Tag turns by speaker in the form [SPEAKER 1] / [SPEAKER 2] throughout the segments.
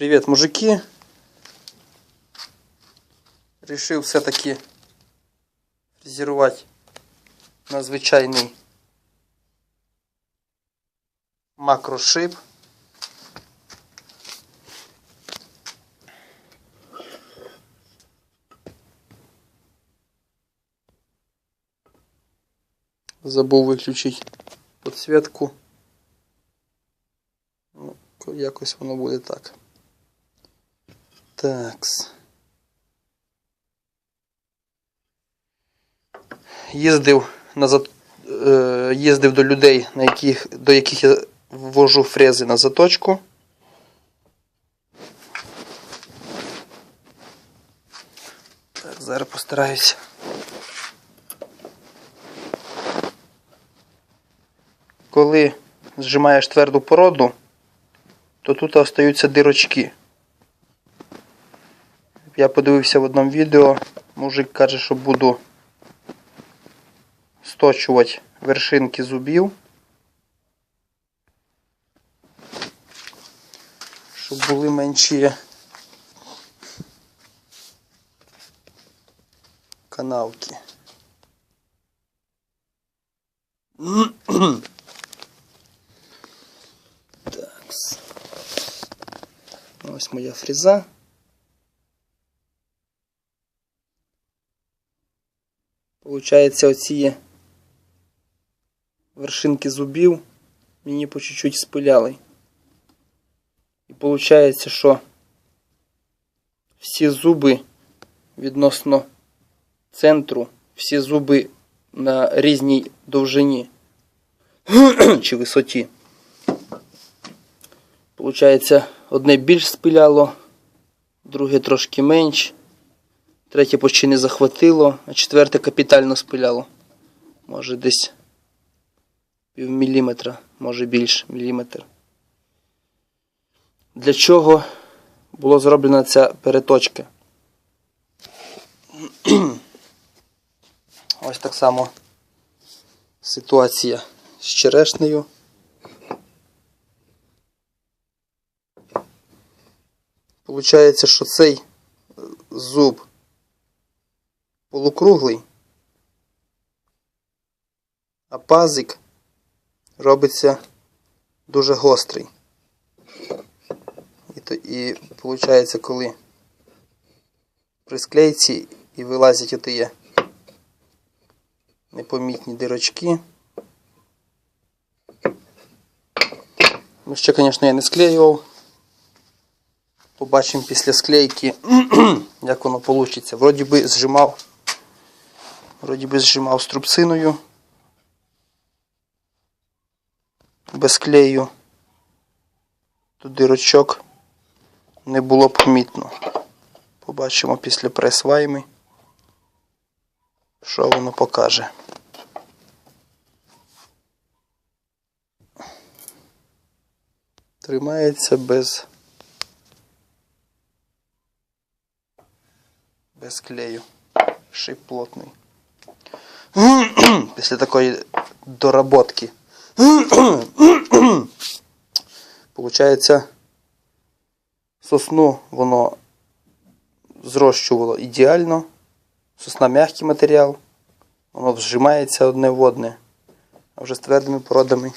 [SPEAKER 1] Привіт, мужики. Рішив все-таки фрезерувати на звичайний макрошип. Забув виключити підсвітку. Ну, якось воно буде так. Такс. Їздив на е, їздив до людей, на яких... до яких я ввожу фрези на заточку. Так, зараз постараюся. Коли зжимаєш тверду породу, то тут остаються дирочки. Я подивився в одному відео, мужик каже, що буду сточувати вершинки зубів. Щоб були менші канавки. Ось моя фреза. Получається, оці вершинки зубів мені по чуть-чуть спиляли. І виходить, що всі зуби відносно центру, всі зуби на різній довжині чи висоті. Получається, одне більш спиляло, друге трошки менш, третє почти не захватило, а четверте капітально спиляло. Може десь пів міліметра, може більш міліметр. Для чого була зроблена ця переточка? Ось так само ситуація з черешнею. Получається, що цей зуб полукруглий, а пазик робиться дуже гострий. І, то, і виходить, коли при склейці і вилазять оті непомітні дирочки. Ну, ще, звісно, я не склеював. Побачимо після склейки, як воно вийде. Вроді би зжимав, вроді би зжимав струбциною. Без клею. Тут дирочок не було помітно. Побачимо після прес-вайми, що воно покаже. Тримається без без клею. Шип плотний. Після такої доработки. Получається, сосну воно зрощувало ідеально. Сосна м'який матеріал, воно вжимається одне в одне, а вже з твердими породами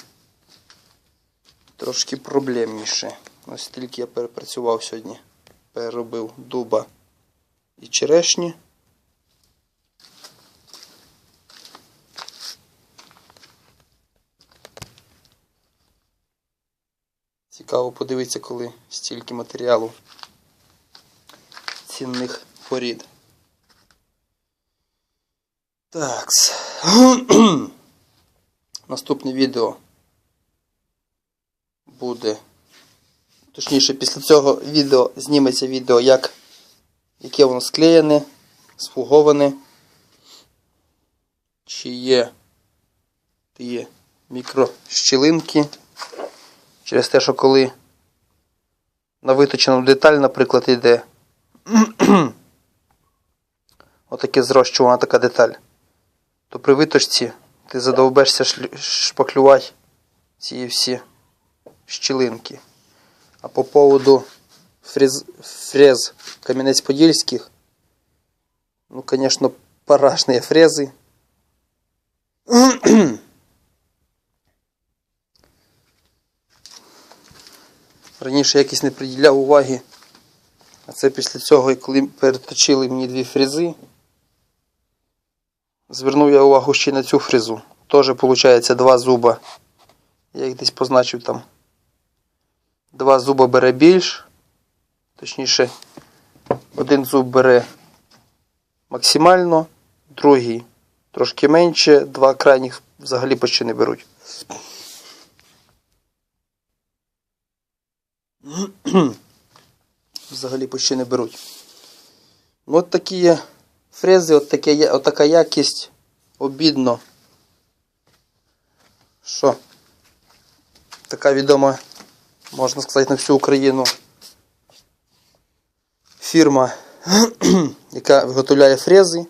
[SPEAKER 1] трошки проблемніше. Ось тільки я перепрацював сьогодні, переробив дуба і черешні. Цікаво подивитися, коли стільки матеріалу цінних порід. Так. Наступне відео буде. Точніше, після цього відео зніметься відео, як, яке воно склеєне, сфуговане. Чи є, є мікрощілинки. Через те, що коли на виточену деталь, наприклад, йде отаке зрощувана така деталь, то при виточці ти задовбешся шпаклювати ці всі щілинки. А по поводу фрез, фрез Кам'янець-Подільських. Ну, звісно, парашні фрези. Раніше якось не приділяв уваги. А це після цього, коли переточили мені дві фрези. Звернув я увагу ще на цю фрезу. Теж виходить два зуба. Я їх десь позначив там. Два зуба бере більш. Точніше, один зуб бере максимально, другий трошки менше, два крайніх взагалі почти не беруть. Взагалі почти не беруть. От такі є фрези, от, таке, от якість обідно. Що? Така відома, можна сказати, на всю Україну фірма, яка виготовляє фрези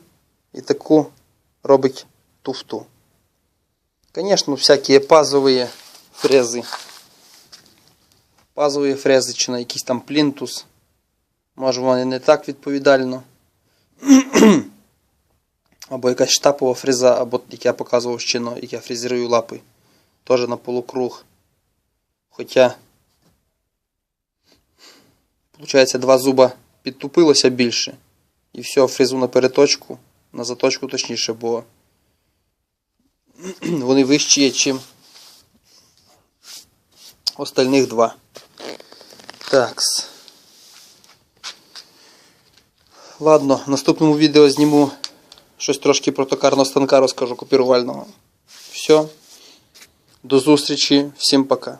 [SPEAKER 1] і таку робить туфту. Звісно, всякі пазові фрези. Пазові фрези чи на якийсь там плінтус. Може вони не так відповідально. або якась штапова фреза, або як я показував ну, як я фрезерую лапи. Теж на полукруг. Хоча, виходить, два зуба підтупилося більше. І все, фрезу на переточку, на заточку точніше, бо вони вищі є, чим остальних два. Такс. Ладно, в наступному відео зніму щось трошки про токарного станка розкажу копірувального. Все. До зустрічі. Всім пока.